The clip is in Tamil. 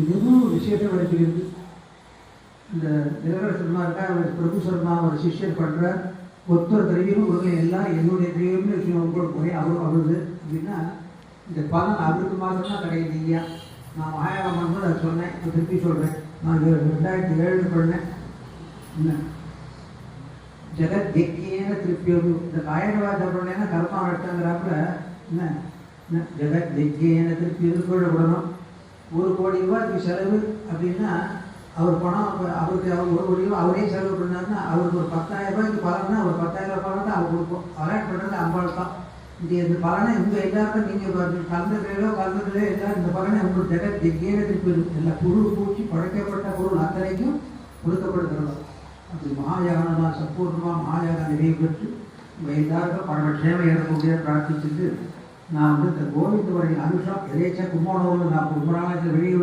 இதுவும் விஷயத்தை வரைச்சிருக்கு இந்த நிலவர சர்மா இருக்கா? அவர் பிரபு சர்மா அவர் சிஷ்யர் பண்ற ஒத்தர் தெரியவும் ஒரு எல்லாம் என்னுடைய தெய்வம்னு விஷயம் உங்களுக்கு போய் அவரும் அவருது. அப்படின்னா இந்த பலன் அவருக்கு மாத்திரம்தான் கிடையாது நான் மாயாவம் பண்ணும்போது அதை சொன்னேன். திருப்பி சொல்றேன். நான் ரெண்டாயிரத்தி ஏழு பண்ணேன் என்ன? ஜெகத் திக்கியேன திருப்பியோடு இந்த காயகவாத பண்ணேன்னா கர்மா நடத்துங்கிறாப்புல என்ன? என்ன? ஜெகத் திக்கியேன திருப்பி எதிர்கொள்ள விடணும் ஒரு கோடி ரூபாய்க்கு செலவு அப்படின்னா அவர் பணம் அவருக்கு அவர் ஒரு கோடி ரூபாய் அவரே செலவு பண்ணாருன்னா அவருக்கு ஒரு பத்தாயிரம் ரூபாய்க்கு பலன்னா ஒரு பத்தாயிரம் ரூபாய் பலன் தான் அவர் கொடுப்போம். அலாட் பண்ணுறது அம்பாள் தான். இந்த இந்த பலனை உங்க எல்லாருக்கும் நீங்கள் கலந்துகளோ கலந்துகளோ எல்லாரும் இந்த பலனை உங்களுக்கு ஜெகத் திக்கியேன திருப்பி எல்லா புழு பூச்சி படைக்கப்பட்ட பொருள் அத்தனைக்கும் கொடுக்கப்படுகிறது. அது மகாயாகனா சம்பூர்ணமாக மகாயாக நிறைவு பெற்று உங்க எல்லாருக்கும் பரமக்ஷேமம் முடியாது பிரார்த்திச்சுட்டு நான் வந்து இந்த கோவிந்த வரை அனுஷம் எதேச்சா கும்பகோணம் நான் ரொம்ப நாளாக வெளியே